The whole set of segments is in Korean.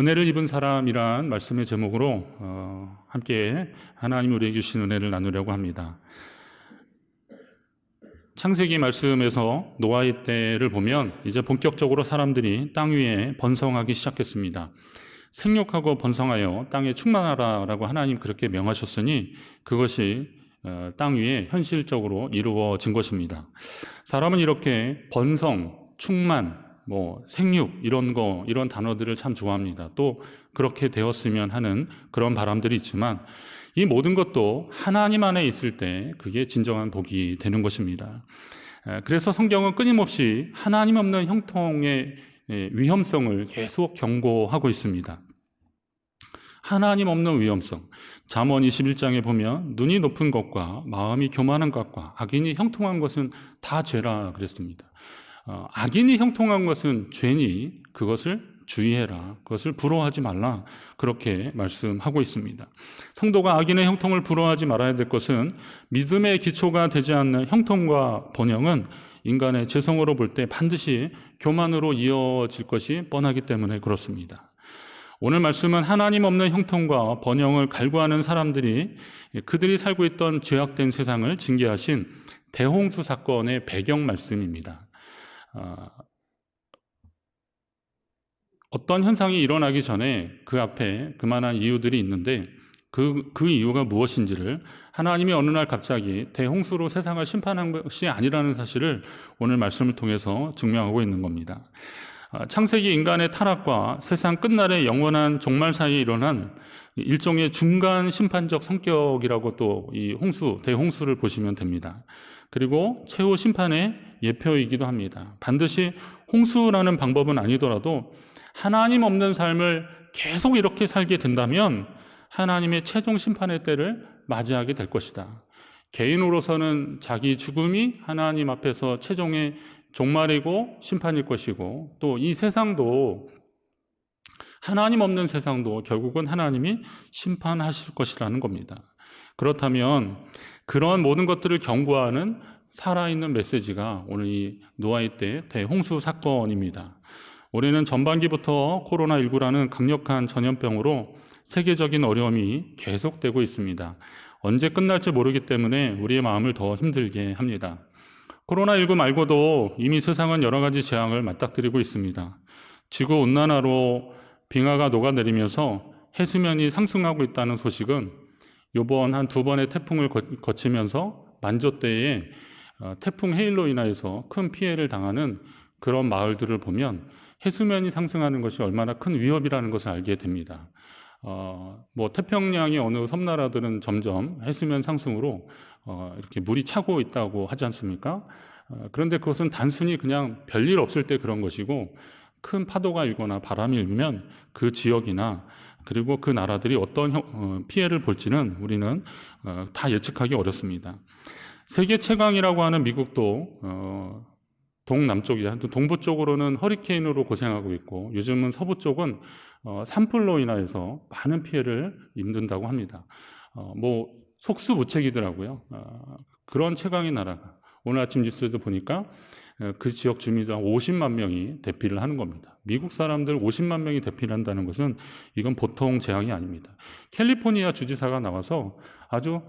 은혜를 입은 사람이란 말씀의 제목으로 어, 함께 하나님 우리에게 주신 은혜를 나누려고 합니다. 창세기 말씀에서 노아의 때를 보면 이제 본격적으로 사람들이 땅 위에 번성하기 시작했습니다. 생육하고 번성하여 땅에 충만하라라고 하나님 그렇게 명하셨으니 그것이 어, 땅 위에 현실적으로 이루어진 것입니다. 사람은 이렇게 번성, 충만, 뭐 생육 이런 거 이런 단어들을 참 좋아합니다. 또 그렇게 되었으면 하는 그런 바람들이 있지만 이 모든 것도 하나님 안에 있을 때 그게 진정한 복이 되는 것입니다. 그래서 성경은 끊임없이 하나님 없는 형통의 위험성을 계속 경고하고 있습니다. 하나님 없는 위험성. 잠언 21장에 보면 눈이 높은 것과 마음이 교만한 것과 악인이 형통한 것은 다 죄라 그랬습니다. 어, 악인이 형통한 것은 죄니 그것을 주의해라. 그것을 부러워하지 말라. 그렇게 말씀하고 있습니다. 성도가 악인의 형통을 부러워하지 말아야 될 것은 믿음의 기초가 되지 않는 형통과 번영은 인간의 재성으로 볼 때 반드시 교만으로 이어질 것이 뻔하기 때문에 그렇습니다. 오늘 말씀은 하나님 없는 형통과 번영을 갈구하는 사람들이 그들이 살고 있던 죄악된 세상을 징계하신 대홍수 사건의 배경 말씀입니다. 아, 어떤 현상이 일어나기 전에 그 앞에 그만한 이유들이 있는데 그, 그 이유가 무엇인지를 하나님이 어느 날 갑자기 대홍수로 세상을 심판한 것이 아니라는 사실을 오늘 말씀을 통해서 증명하고 있는 겁니다. 아, 창세기 인간의 타락과 세상 끝날의 영원한 종말 사이에 일어난 일종의 중간 심판적 성격이라고 또 이 홍수, 대홍수를 보시면 됩니다. 그리고 최후 심판의 예표이기도 합니다. 반드시 홍수라는 방법은 아니더라도 하나님 없는 삶을 계속 이렇게 살게 된다면 하나님의 최종 심판의 때를 맞이하게 될 것이다. 개인으로서는 자기 죽음이 하나님 앞에서 최종의 종말이고 심판일 것이고 또 이 세상도 하나님 없는 세상도 결국은 하나님이 심판하실 것이라는 겁니다. 그렇다면 그런 모든 것들을 경고하는 살아있는 메시지가 오늘 이 노아의 때 대홍수 사건입니다. 올해는 전반기부터 코로나19라는 강력한 전염병으로 세계적인 어려움이 계속되고 있습니다. 언제 끝날지 모르기 때문에 우리의 마음을 더 힘들게 합니다. 코로나19 말고도 이미 세상은 여러 가지 재앙을 맞닥뜨리고 있습니다. 지구 온난화로 빙하가 녹아내리면서 해수면이 상승하고 있다는 소식은 이번 한 두 번의 태풍을 거치면서 만조 때에 어, 태풍 헤일로 인하여서 큰 피해를 당하는 그런 마을들을 보면 해수면이 상승하는 것이 얼마나 큰 위협이라는 것을 알게 됩니다. 어, 뭐 태평양의 어느 섬나라들은 점점 해수면 상승으로 어, 이렇게 물이 차고 있다고 하지 않습니까? 어, 그런데 그것은 단순히 그냥 별일 없을 때 그런 것이고 큰 파도가 일거나 바람이 일면 그 지역이나 그리고 그 나라들이 어떤 어, 피해를 볼지는 우리는 어, 다 예측하기 어렵습니다. 세계 최강이라고 하는 미국도 어, 동남쪽이 동부 쪽으로는 허리케인으로 고생하고 있고 요즘은 서부 쪽은 어, 산불로 인하여서 많은 피해를 입는다고 합니다. 어, 뭐 속수무책이더라고요. 어, 그런 최강의 나라가 오늘 아침 뉴스에도 보니까 어, 그 지역 주민들 한 50만 명이 대피를 하는 겁니다. 미국 사람들 50만 명이 대피를 한다는 것은 이건 보통 재앙이 아닙니다. 캘리포니아 주지사가 나와서 아주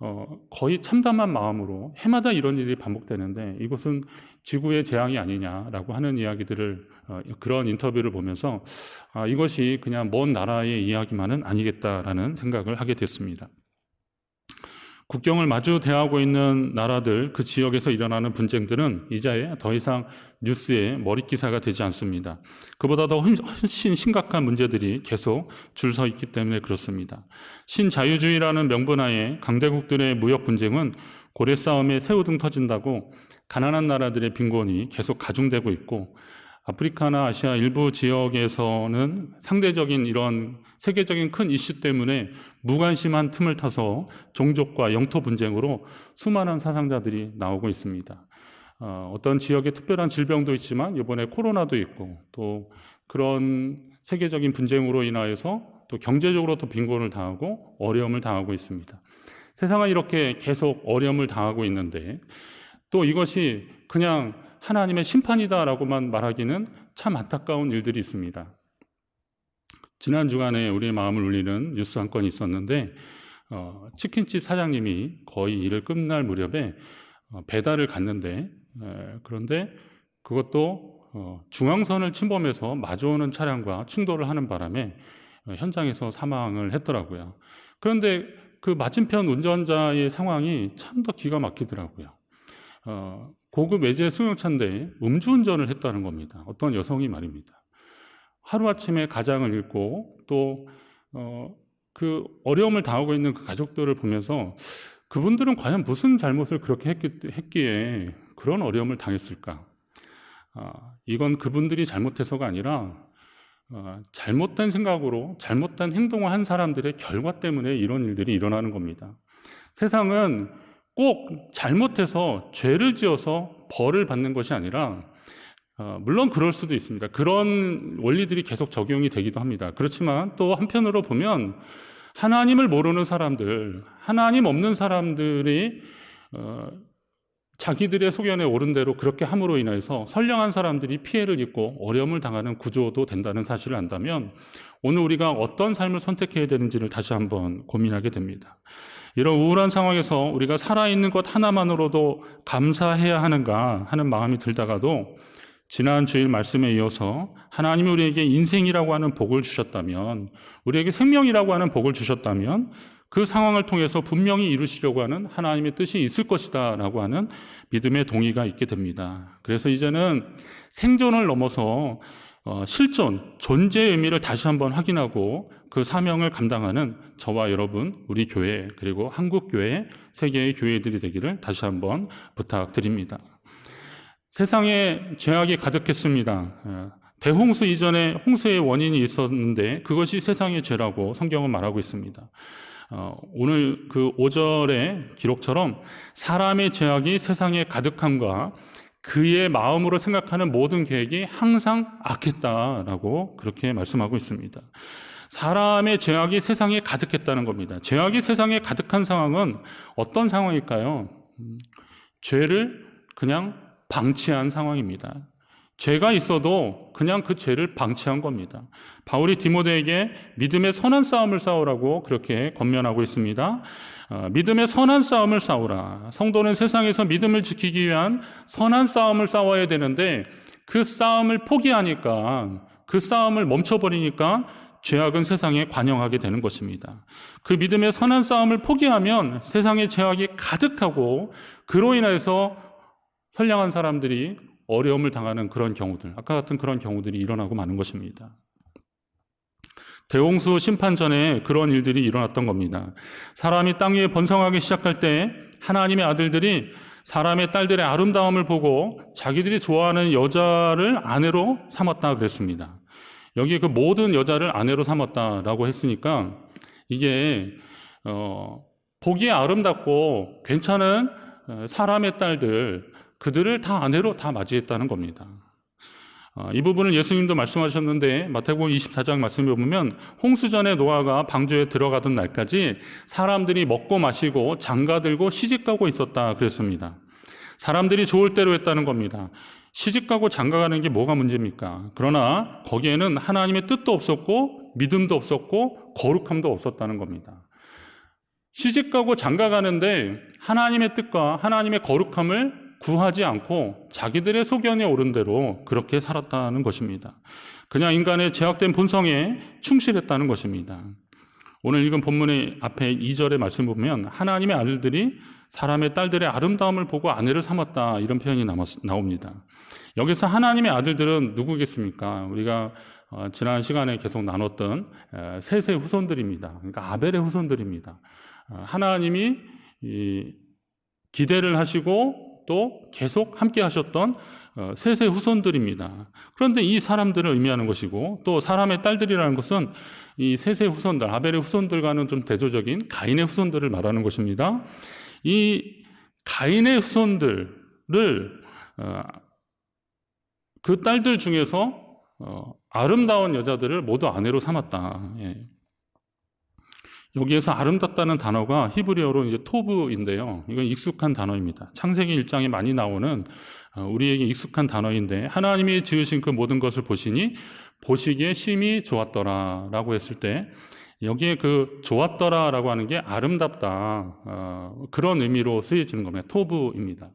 어, 거의 참담한 마음으로 해마다 이런 일이 반복되는데 이것은 지구의 재앙이 아니냐라고 하는 이야기들을 어, 그런 인터뷰를 보면서 아, 이것이 그냥 먼 나라의 이야기만은 아니겠다라는 생각을 하게 됐습니다. 국경을 마주 대하고 있는 나라들 그 지역에서 일어나는 분쟁들은 이제 더 이상 뉴스의 머릿기사가 되지 않습니다. 그보다 더 훨씬 심각한 문제들이 계속 줄 서 있기 때문에 그렇습니다. 신자유주의라는 명분 하에 강대국들의 무역 분쟁은 고래 싸움에 새우등 터진다고 가난한 나라들의 빈곤이 계속 가중되고 있고 아프리카나 아시아 일부 지역에서는 상대적인 이런 세계적인 큰 이슈 때문에 무관심한 틈을 타서 종족과 영토 분쟁으로 수많은 사상자들이 나오고 있습니다. 어, 떤 지역에 특별한 질병도 있지만 이번에 코로나도 있고 또 그런 세계적인 분쟁으로 인하여서 또 경제적으로 도 빈곤을 당하고 어려움을 당하고 있습니다. 세상은 이렇게 계속 어려움을 당하고 있는데 또 이것이 그냥 하나님의 심판이다라고만 말하기는 참 안타까운 일들이 있습니다. 지난 주간에 우리의 마음을 울리는 뉴스 한 건이 있었는데 어, 치킨집 사장님이 거의 일을 끝날 무렵에 어, 배달을 갔는데 에, 그런데 그것도 어, 중앙선을 침범해서 마주오는 차량과 충돌을 하는 바람에 어, 현장에서 사망을 했더라고요. 그런데 그 맞은편 운전자의 상황이 참 더 기가 막히더라고요. 어, 고급 외제 승용차인데 음주운전을 했다는 겁니다. 어떤 여성이 말입니다. 하루아침에 가장을 잃고 또, 어, 그 어려움을 당하고 있는 그 가족들을 보면서 그분들은 과연 무슨 잘못을 그렇게 했기, 했기에 그런 어려움을 당했을까? 아, 이건 그분들이 잘못해서가 아니라 어, 잘못된 생각으로 잘못된 행동을 한 사람들의 결과 때문에 이런 일들이 일어나는 겁니다. 세상은 꼭 잘못해서 죄를 지어서 벌을 받는 것이 아니라 어, 물론 그럴 수도 있습니다. 그런 원리들이 계속 적용이 되기도 합니다. 그렇지만 또 한편으로 보면 하나님을 모르는 사람들, 하나님 없는 사람들이 어, 자기들의 소견에 오른 대로 그렇게 함으로 인해서 선량한 사람들이 피해를 입고 어려움을 당하는 구조도 된다는 사실을 안다면 오늘 우리가 어떤 삶을 선택해야 되는지를 다시 한번 고민하게 됩니다. 이런 우울한 상황에서 우리가 살아있는 것 하나만으로도 감사해야 하는가 하는 마음이 들다가도 지난 주일 말씀에 이어서 하나님이 우리에게 인생이라고 하는 복을 주셨다면, 우리에게 생명이라고 하는 복을 주셨다면, 그 상황을 통해서 분명히 이루시려고 하는 하나님의 뜻이 있을 것이다 라고 하는 믿음의 동의가 있게 됩니다. 그래서 이제는 생존을 넘어서 어, 실존, 존재의 의미를 다시 한번 확인하고 그 사명을 감당하는 저와 여러분, 우리 교회, 그리고 한국교회, 세계의 교회들이 되기를 다시 한번 부탁드립니다. 세상에 죄악이 가득했습니다. 예, 대홍수 이전에 홍수의 원인이 있었는데 그것이 세상의 죄라고 성경은 말하고 있습니다. 어, 오늘 그 5절의 기록처럼 사람의 죄악이 세상에 가득함과 그의 마음으로 생각하는 모든 계획이 항상 악했다라고 그렇게 말씀하고 있습니다. 사람의 죄악이 세상에 가득했다는 겁니다. 죄악이 세상에 가득한 상황은 어떤 상황일까요? 음, 죄를 그냥 방치한 상황입니다. 죄가 있어도 그냥 그 죄를 방치한 겁니다. 바울이 디모데에게 믿음의 선한 싸움을 싸우라고 그렇게 권면하고 있습니다. 어, 믿음의 선한 싸움을 싸우라. 성도는 세상에서 믿음을 지키기 위한 선한 싸움을 싸워야 되는데 그 싸움을 포기하니까 그 싸움을 멈춰버리니까 죄악은 세상에 관영하게 되는 것입니다. 그 믿음의 선한 싸움을 포기하면 세상의 죄악이 가득하고 그로 인해서 선량한 사람들이 어려움을 당하는 그런 경우들, 아까 같은 그런 경우들이 일어나고 마는 것입니다. 대홍수 심판 전에 그런 일들이 일어났던 겁니다. 사람이 땅 위에 번성하기 시작할 때 하나님의 아들들이 사람의 딸들의 아름다움을 보고 자기들이 좋아하는 여자를 아내로 삼았다 그랬습니다. 여기 그 모든 여자를 아내로 삼았다라고 했으니까 이게 어, 보기에 아름답고 괜찮은 어, 사람의 딸들 그들을 다 아내로 다 맞이했다는 겁니다. 어, 이 부분을 예수님도 말씀하셨는데 마태복음 24장 말씀을 보면 홍수전에 노아가 방주에 들어가던 날까지 사람들이 먹고 마시고 장가 들고 시집 가고 있었다 그랬습니다. 사람들이 좋을 대로 했다는 겁니다. 시집 가고 장가 가는 게 뭐가 문제입니까? 그러나 거기에는 하나님의 뜻도 없었고 믿음도 없었고 거룩함도 없었다는 겁니다. 시집 가고 장가 가는데 하나님의 뜻과 하나님의 거룩함을 구하지 않고 자기들의 소견에 오른 대로 그렇게 살았다는 것입니다. 그냥 인간의 제약된 본성에 충실했다는 것입니다. 오늘 읽은 본문의 앞에 2절의 말씀 보면 하나님의 아들들이 사람의 딸들의 아름다움을 보고 아내를 삼았다 이런 표현이 나옵니다. 여기서 하나님의 아들들은 누구겠습니까? 우리가 어, 지난 시간에 계속 나눴던 셋의 후손들입니다. 그러니까 아벨의 후손들입니다. 어, 하나님이 기대를 하시고 또 계속 함께 하셨던 어, 셋의 후손들입니다. 그런데 이 사람들을 의미하는 것이고 또 사람의 딸들이라는 것은 이 셋의 후손들, 아벨의 후손들과는 좀 대조적인 가인의 후손들을 말하는 것입니다. 이 가인의 후손들을 어, 그 딸들 중에서 어, 아름다운 여자들을 모두 아내로 삼았다. 예. 여기에서 아름답다는 단어가 히브리어로 이제 토브인데요. 이건 익숙한 단어입니다. 창세기 1장에 많이 나오는 어, 우리에게 익숙한 단어인데 하나님이 지으신 그 모든 것을 보시니 보시기에 심히 좋았더라라고 했을 때 여기에 그 좋았더라라고 하는 게 아름답다 어, 그런 의미로 쓰여지는 겁니다. 토브입니다.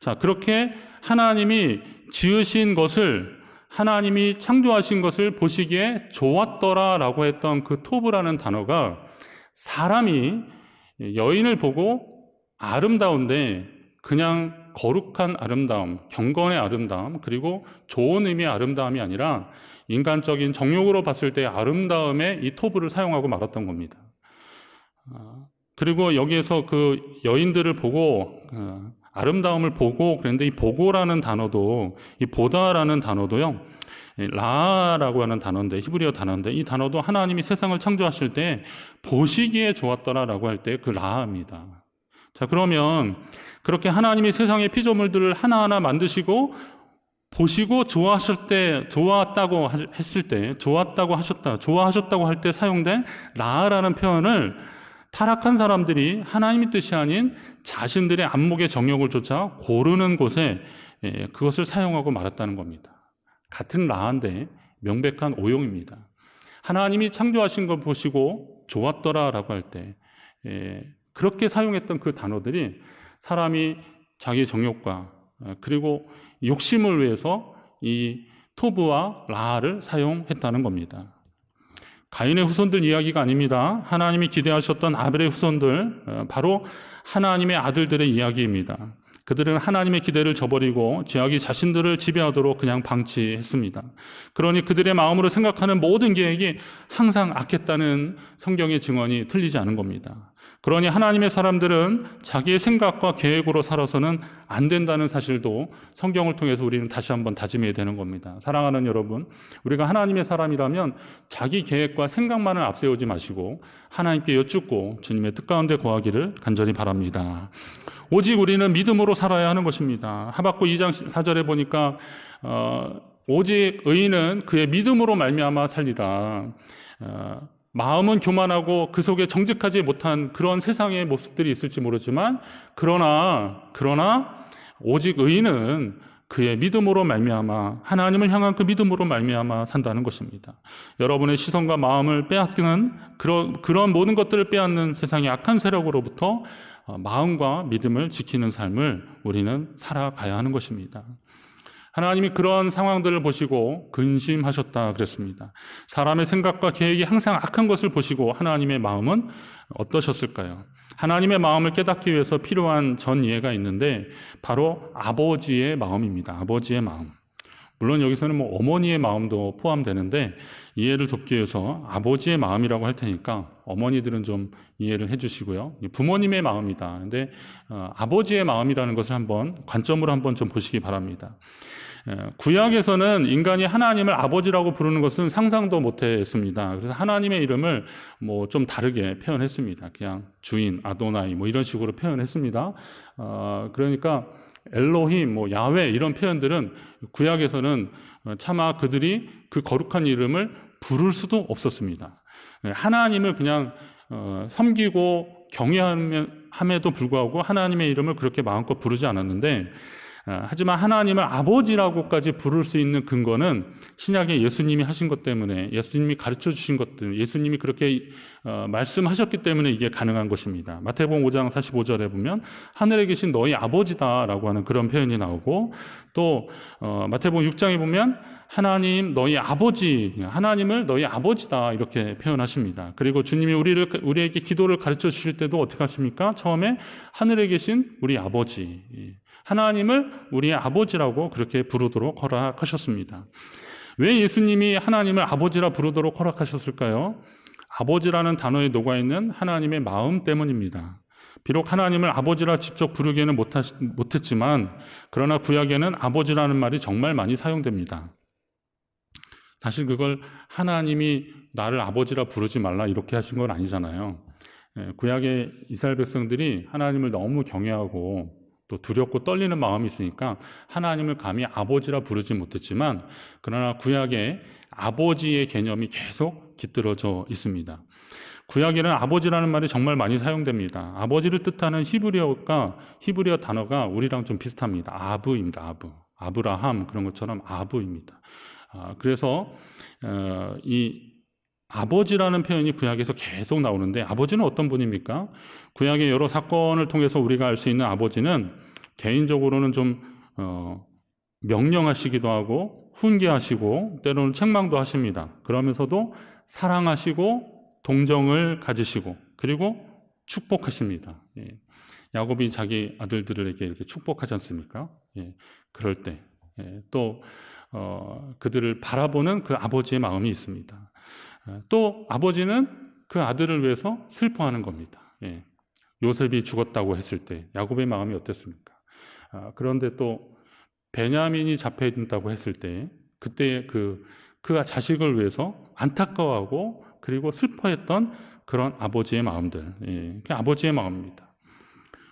자 그렇게 하나님이 지으신 것을 하나님이 창조하신 것을 보시기에 좋았더라라고 했던 그 토브라는 단어가 사람이 여인을 보고 아름다운데 그냥 거룩한 아름다움, 경건의 아름다움, 그리고 좋은 의미의 아름다움이 아니라 인간적인 정욕으로 봤을 때 아름다움에 이 토브를 사용하고 말았던 겁니다. 아, 그리고 여기에서 그 여인들을 보고 어, 아름다움을 보고 그런데 이 보고라는 단어도 이 보다라는 단어도요. 라라고 하는 단어인데 히브리어 단어인데 이 단어도 하나님이 세상을 창조하실 때 보시기에 좋았더라라고 할 때 그 라입니다. 자 그러면 그렇게 하나님이 세상의 피조물들을 하나하나 만드시고 보시고 좋아하실 때 좋았다고 했을 때 좋았다고 하셨다 좋아하셨다고 할 때 사용된 라라는 표현을 타락한 사람들이 하나님의 뜻이 아닌 자신들의 안목의 정욕을 쫓아 고르는 곳에 예, 그것을 사용하고 말았다는 겁니다. 같은 라한데 명백한 오용입니다. 하나님이 창조하신 걸 보시고 좋았더라라고 할때 예, 그렇게 사용했던 그 단어들이 사람이 자기 정욕과 어, 그리고 욕심을 위해서 이 토브와 라를 사용했다는 겁니다. 가인의 후손들 이야기가 아닙니다. 하나님이 기대하셨던 아벨의 후손들, 어, 바로 하나님의 아들들의 이야기입니다. 그들은 하나님의 기대를 저버리고 죄악이 자신들을 지배하도록 그냥 방치했습니다. 그러니 그들의 마음으로 생각하는 모든 계획이 항상 악했다는 성경의 증언이 틀리지 않은 겁니다. 그러니 하나님의 사람들은 자기의 생각과 계획으로 살아서는 안 된다는 사실도 성경을 통해서 우리는 다시 한번 다짐해야 되는 겁니다. 사랑하는 여러분, 우리가 하나님의 사람이라면 자기 계획과 생각만을 앞세우지 마시고 하나님께 여쭙고 주님의 뜻 가운데 거하기를 간절히 바랍니다. 오직 우리는 믿음으로 살아야 하는 것입니다. 하박국 2장 4절에 보니까 어, 오직 의인은 그의 믿음으로 말미암아 살리라. 어, 마음은 교만하고 그 속에 정직하지 못한 그런 세상의 모습들이 있을지 모르지만 그러나 그러나 오직 의인은 그의 믿음으로 말미암아 하나님을 향한 그 믿음으로 말미암아 산다는 것입니다. 여러분의 시선과 마음을 빼앗기는 그런 그런 모든 것들을 빼앗는 세상의 악한 세력으로부터 어, 마음과 믿음을 지키는 삶을 우리는 살아가야 하는 것입니다. 하나님이 그런 상황들을 보시고 근심하셨다 그랬습니다. 사람의 생각과 계획이 항상 악한 것을 보시고 하나님의 마음은 어떠셨을까요? 하나님의 마음을 깨닫기 위해서 필요한 전 이해가 있는데 바로 아버지의 마음입니다. 아버지의 마음. 물론 여기서는 뭐 어머니의 마음도 포함되는데 이해를 돕기 위해서 아버지의 마음이라고 할 테니까 어머니들은 좀 이해를 해주시고요. 부모님의 마음이다. 근데 어, 아버지의 마음이라는 것을 한번 관점으로 한번 좀 보시기 바랍니다. 구약에서는 인간이 하나님을 아버지라고 부르는 것은 상상도 못했습니다. 그래서 하나님의 이름을 뭐 좀 다르게 표현했습니다. 그냥 주인, 아도나이 뭐 이런 식으로 표현했습니다. 어, 그러니까 엘로힘, 뭐 야훼 이런 표현들은 구약에서는 차마 그들이 그 거룩한 이름을 부를 수도 없었습니다. 하나님을 그냥 어, 섬기고 경외함에도 불구하고 하나님의 이름을 그렇게 마음껏 부르지 않았는데 어, 하지만 하나님을 아버지라고까지 부를 수 있는 근거는 신약에 예수님이 하신 것 때문에 예수님이 가르쳐 주신 것들, 예수님이 그렇게 어, 말씀하셨기 때문에 이게 가능한 것입니다. 마태복음 5장 45절에 보면 하늘에 계신 너희 아버지다라고 하는 그런 표현이 나오고 또 어, 마태복음 6장에 보면 하나님 너희 아버지 하나님을 너희 아버지다 이렇게 표현하십니다. 그리고 주님이 우리를 우리에게 기도를 가르쳐 주실 때도 어떻게 하십니까? 처음에 하늘에 계신 우리 아버지 하나님을 우리의 아버지라고 그렇게 부르도록 허락하셨습니다. 왜 예수님이 하나님을 아버지라 부르도록 허락하셨을까요? 아버지라는 단어에 녹아있는 하나님의 마음 때문입니다. 비록 하나님을 아버지라 직접 부르기는 못했지만, 그러나 구약에는 아버지라는 말이 정말 많이 사용됩니다. 사실 그걸 하나님이 나를 아버지라 부르지 말라 이렇게 하신 건 아니잖아요. 예, 구약의 이스라엘 백성들이 하나님을 너무 경외하고 또 두렵고 떨리는 마음이 있으니까 하나님을 감히 아버지라 부르지 못했지만 그러나 구약에 아버지의 개념이 계속 깃들어져 있습니다. 구약에는 아버지라는 말이 정말 많이 사용됩니다. 아버지를 뜻하는 히브리어가 히브리어 단어가 우리랑 좀 비슷합니다. 아브입니다. 아브. 아브라함 그런 것처럼 아브입니다. 아, 그래서 어, 이 아버지라는 표현이 구약에서 계속 나오는데 아버지는 어떤 분입니까? 구약의 여러 사건을 통해서 우리가 알 수 있는 아버지는 개인적으로는 좀 어, 명령하시기도 하고 훈계하시고 때로는 책망도 하십니다. 그러면서도 사랑하시고 동정을 가지시고 그리고 축복하십니다. 예. 야곱이 자기 아들들에게 이렇게 축복하지 않습니까? 예. 그럴 때또 어, 그들을 바라보는 그 아버지의 마음이 있습니다. 어, 또 아버지는 그 아들을 위해서 슬퍼하는 겁니다. 예. 요셉이 죽었다고 했을 때 야곱의 마음이 어땠습니까? 아, 그런데 또 베냐민이 잡혀 있다고 했을 때 그때 그 그가 자식을 위해서 안타까워하고 그리고 슬퍼했던 그런 아버지의 마음들, 예, 그 아버지의 마음입니다.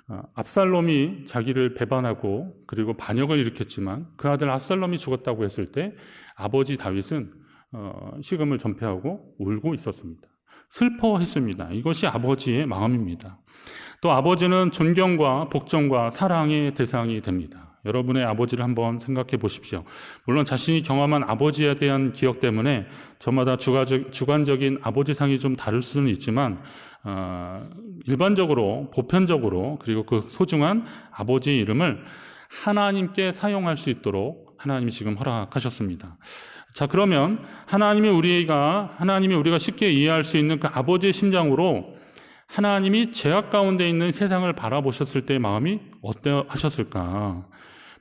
아, 압살롬이 자기를 배반하고 그리고 반역을 일으켰지만 그 아들 압살롬이 죽었다고 했을 때 아버지 다윗은 어, 식음을 전폐하고 울고 있었습니다. 슬퍼했습니다. 이것이 아버지의 마음입니다. 또 아버지는 존경과 복종과 사랑의 대상이 됩니다. 여러분의 아버지를 한번 생각해 보십시오. 물론 자신이 경험한 아버지에 대한 기억 때문에 저마다 주가적, 주관적 인 아버지상이 좀 다를 수는 있지만 어, 일반적으로 보편적으로 그리고 그 소중한 아버지의 이름을 하나님께 사용할 수 있도록 하나님이 지금 허락하셨습니다. 자 그러면 하나님이 우리가 하나님이 우리가 쉽게 이해할 수 있는 그 아버지의 심장으로 하나님이 죄악 가운데 있는 세상을 바라보셨을 때 마음이 어떠하셨을까?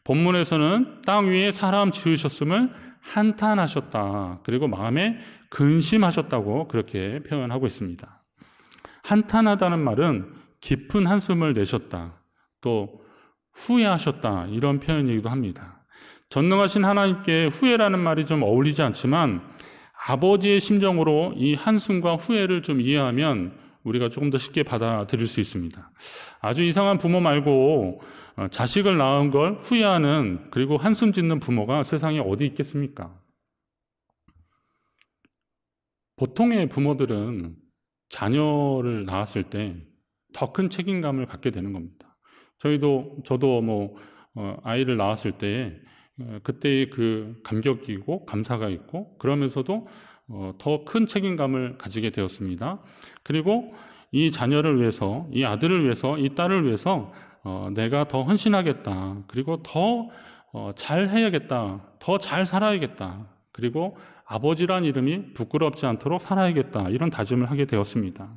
본문에서는 땅 위에 사람 지으셨음을 한탄하셨다. 그리고 마음에 근심하셨다고 그렇게 표현하고 있습니다. 한탄하다는 말은 깊은 한숨을 내셨다. 또 후회하셨다. 이런 표현이기도 합니다. 전능하신 하나님께 후회라는 말이 좀 어울리지 않지만 아버지의 심정으로 이 한숨과 후회를 좀 이해하면 우리가 조금 더 쉽게 받아들일 수 있습니다. 아주 이상한 부모 말고 어, 자식을 낳은 걸 후회하는 그리고 한숨 짓는 부모가 세상에 어디 있겠습니까? 보통의 부모들은 자녀를 낳았을 때 더 큰 책임감을 갖게 되는 겁니다. 저희도 저도 뭐 어, 아이를 낳았을 때 어, 그때의 그 감격이고 감사가 있고 그러면서도 더 큰 책임감을 가지게 되었습니다. 그리고 이 자녀를 위해서, 이 아들을 위해서, 이 딸을 위해서 어, 내가 더 헌신하겠다. 그리고 더 어, 잘해야겠다. 더 잘 살아야겠다. 그리고 아버지란 이름이 부끄럽지 않도록 살아야겠다. 이런 다짐을 하게 되었습니다.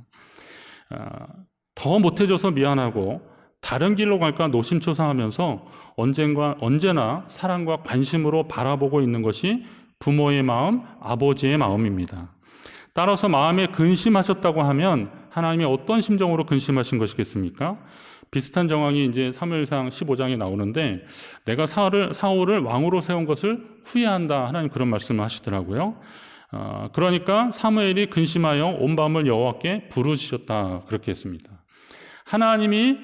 어, 더 못해줘서 미안하고 다른 길로 갈까 노심초사하면서 언젠가 언제나 사랑과 관심으로 바라보고 있는 것이 부모의 마음, 아버지의 마음입니다. 따라서 마음에 근심하셨다고 하면 하나님이 어떤 심정으로 근심하신 것이겠습니까? 비슷한 정황이 이제 사무엘상 15장에 나오는데 내가 사울을, 사울을 왕으로 세운 것을 후회한다 하나님 그런 말씀을 하시더라고요. 어, 그러니까 사무엘이 근심하여 온 밤을 여호와께 부르짖었다 그렇게 했습니다. 하나님이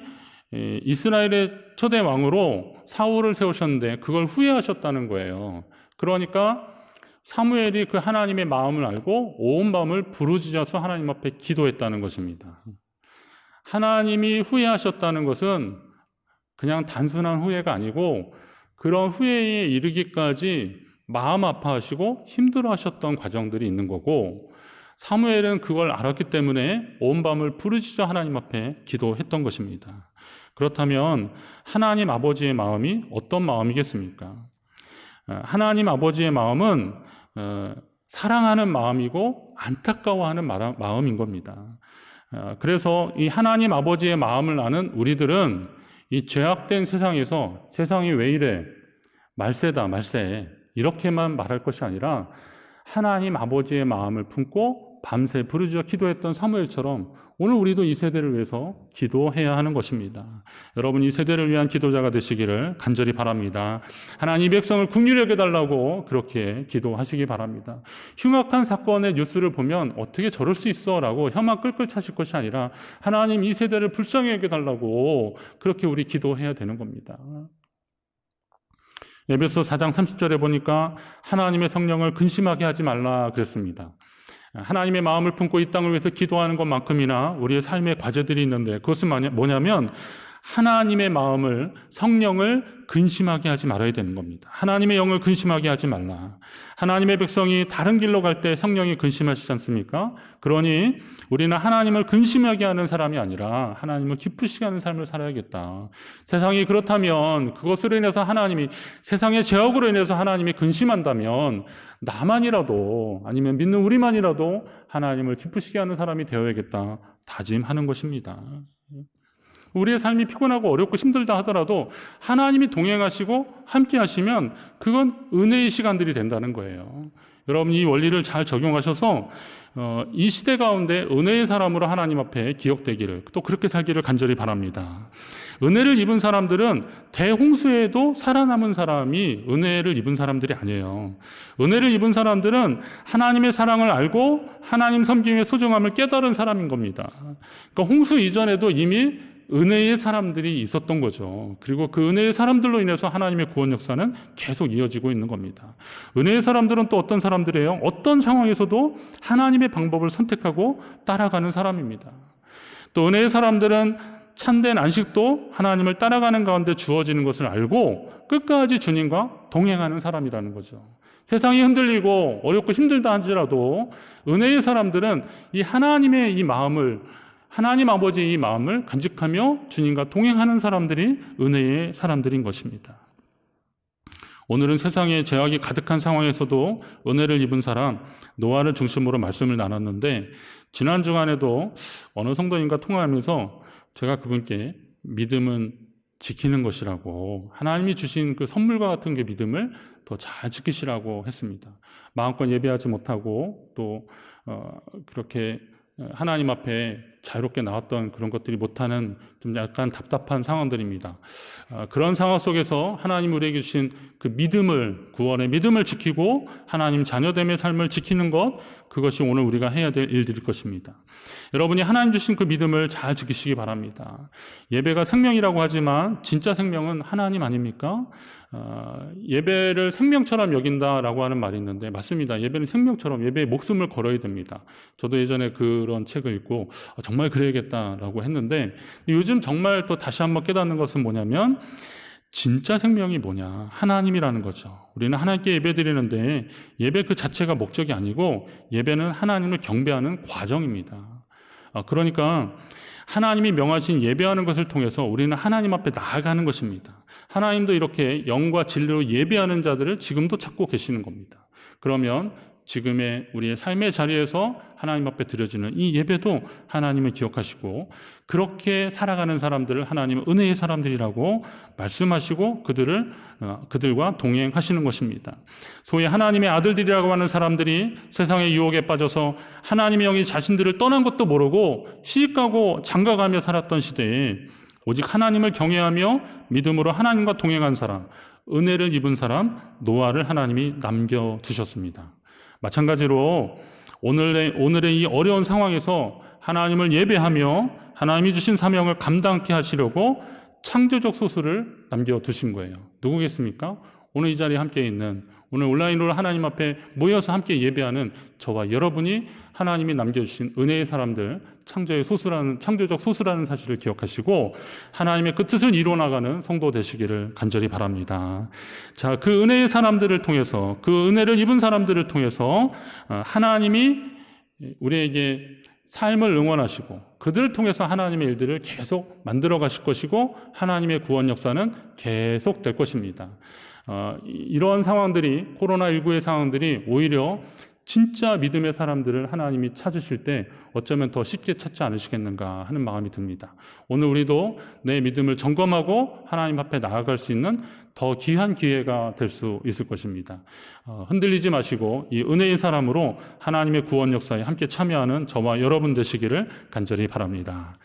이스라엘의 초대 왕으로 사울을 세우셨는데 그걸 후회하셨다는 거예요. 그러니까 사무엘이 그 하나님의 마음을 알고 온 밤을 부르짖어서 하나님 앞에 기도했다는 것입니다. 하나님이 후회하셨다는 것은 그냥 단순한 후회가 아니고 그런 후회에 이르기까지 마음 아파하시고 힘들어 하셨던 과정들이 있는 거고 사무엘은 그걸 알았기 때문에 온 밤을 부르짖어 하나님 앞에 기도했던 것입니다. 그렇다면 하나님 아버지의 마음이 어떤 마음이겠습니까? 하나님 아버지의 마음은 어, 사랑하는 마음이고 안타까워하는 마음인 겁니다. 어, 그래서 이 하나님 아버지의 마음을 아는 우리들은 이 죄악된 세상에서 세상이 왜 이래? 말세다, 말세. 이렇게만 말할 것이 아니라 하나님 아버지의 마음을 품고 밤새 부르짖어 기도했던 사무엘처럼 오늘 우리도 이 세대를 위해서 기도해야 하는 것입니다. 여러분 이 세대를 위한 기도자가 되시기를 간절히 바랍니다. 하나님 백성을 국률히 여겨달라고 그렇게 기도하시기 바랍니다. 흉악한 사건의 뉴스를 보면 어떻게 저럴 수 있어라고 혀만 끌끌 차실 것이 아니라 하나님 이 세대를 불쌍히 여겨 달라고 그렇게 우리 기도해야 되는 겁니다. 에베소 4장 30절에 보니까 하나님의 성령을 근심하게 하지 말라 그랬습니다. 하나님의 마음을 품고 이 땅을 위해서 기도하는 것만큼이나 우리의 삶의 과제들이 있는데 그것은 뭐냐- 뭐냐면 하나님의 마음을 성령을 근심하게 하지 말아야 되는 겁니다. 하나님의 영을 근심하게 하지 말라. 하나님의 백성이 다른 길로 갈 때 성령이 근심하시지 않습니까? 그러니 우리는 하나님을 근심하게 하는 사람이 아니라 하나님을 기쁘시게 하는 삶을 살아야겠다. 세상이 그렇다면 그것으로 인해서 하나님이 세상의 죄악으로 인해서 하나님이 근심한다면 나만이라도 아니면 믿는 우리만이라도 하나님을 기쁘시게 하는 사람이 되어야겠다. 다짐하는 것입니다. 우리의 삶이 피곤하고 어렵고 힘들다 하더라도 하나님이 동행하시고 함께 하시면 그건 은혜의 시간들이 된다는 거예요. 여러분이 이 원리를 잘 적용하셔서 어, 이 시대 가운데 은혜의 사람으로 하나님 앞에 기억되기를 또 그렇게 살기를 간절히 바랍니다. 은혜를 입은 사람들은 대홍수에도 살아남은 사람이 은혜를 입은 사람들이 아니에요. 은혜를 입은 사람들은 하나님의 사랑을 알고 하나님 섬김의 소중함을 깨달은 사람인 겁니다. 그러니까 홍수 이전에도 이미 은혜의 사람들이 있었던 거죠. 그리고 그 은혜의 사람들로 인해서 하나님의 구원 역사는 계속 이어지고 있는 겁니다. 은혜의 사람들은 또 어떤 사람들이에요? 어떤 상황에서도 하나님의 방법을 선택하고 따라가는 사람입니다. 또 은혜의 사람들은 참된 안식도 하나님을 따라가는 가운데 주어지는 것을 알고 끝까지 주님과 동행하는 사람이라는 거죠. 세상이 흔들리고 어렵고 힘들다 할지라도 은혜의 사람들은 이 하나님의 이 마음을 하나님 아버지의 이 마음을 간직하며 주님과 동행하는 사람들이 은혜의 사람들인 것입니다. 오늘은 세상에 제약이 가득한 상황에서도 은혜를 입은 사람 노아를 중심으로 말씀을 나눴는데 지난 주간에도 어느 성도님과 통화하면서 제가 그분께 믿음은 지키는 것이라고 하나님이 주신 그 선물과 같은 게 믿음을 더 잘 지키시라고 했습니다. 마음껏 예배하지 못하고 또 어, 그렇게 하나님 앞에 자유롭게 나왔던 그런 것들이 못하는 좀 약간 답답한 상황들입니다. 아, 그런 상황 속에서 하나님 우리에게 주신 그 믿음을 구원의 믿음을 지키고 하나님 자녀됨의 삶을 지키는 것 그것이 오늘 우리가 해야 될 일들일 것입니다. 여러분이 하나님 주신 그 믿음을 잘 지키시기 바랍니다. 예배가 생명이라고 하지만 진짜 생명은 하나님 아닙니까? 아, 예배를 생명처럼 여긴다라고 하는 말이 있는데 맞습니다. 예배는 생명처럼 예배에 목숨을 걸어야 됩니다. 저도 예전에 그런 책을 읽고 아, 정말 그래야겠다라고 했는데 요즘 정말 또 다시 한번 깨닫는 것은 뭐냐면 진짜 생명이 뭐냐? 하나님이라는 거죠. 우리는 하나님께 예배 드리는데 예배 그 자체가 목적이 아니고 예배는 하나님을 경배하는 과정입니다. 아, 그러니까 하나님이 명하신 예배하는 것을 통해서 우리는 하나님 앞에 나아가는 것입니다. 하나님도 이렇게 영과 진리로 예배하는 자들을 지금도 찾고 계시는 겁니다. 그러면 지금의 우리의 삶의 자리에서 하나님 앞에 드려지는 이 예배도 하나님을 기억하시고 그렇게 살아가는 사람들을 하나님은 은혜의 사람들이라고 말씀하시고 그들을 어, 그들과 동행하시는 것입니다. 소위 하나님의 아들들이라고 하는 사람들이 세상의 유혹에 빠져서 하나님의 영이 자신들을 떠난 것도 모르고 시집가고 장가가며 살았던 시대에 오직 하나님을 경외하며 믿음으로 하나님과 동행한 사람, 은혜를 입은 사람 노아를 하나님이 남겨 두셨습니다. 마찬가지로 오늘의, 오늘의 이 어려운 상황에서 하나님을 예배하며 하나님이 주신 사명을 감당케 하시려고 창조적 소수를 남겨두신 거예요. 누구겠습니까? 오늘 이 자리에 함께 있는 오늘 온라인으로 하나님 앞에 모여서 함께 예배하는 저와 여러분이 하나님이 남겨주신 은혜의 사람들, 창조의 소수라는, 창조적 소수라는 사실을 기억하시고 하나님의 그 뜻을 이루어나가는 성도 되시기를 간절히 바랍니다. 자, 그 은혜의 사람들을 통해서, 그 은혜를 입은 사람들을 통해서 어, 하나님이 우리에게 삶을 응원하시고 그들을 통해서 하나님의 일들을 계속 만들어 가실 것이고 하나님의 구원 역사는 계속 될 것입니다. 어, 이러한 상황들이 코로나19의 상황들이 오히려 진짜 믿음의 사람들을 하나님이 찾으실 때 어쩌면 더 쉽게 찾지 않으시겠는가 하는 마음이 듭니다. 오늘 우리도 내 믿음을 점검하고 하나님 앞에 나아갈 수 있는 더 귀한 기회가 될 수 있을 것입니다. 어, 흔들리지 마시고 이 은혜의 사람으로 하나님의 구원 역사에 함께 참여하는 저와 여러분 되시기를 간절히 바랍니다.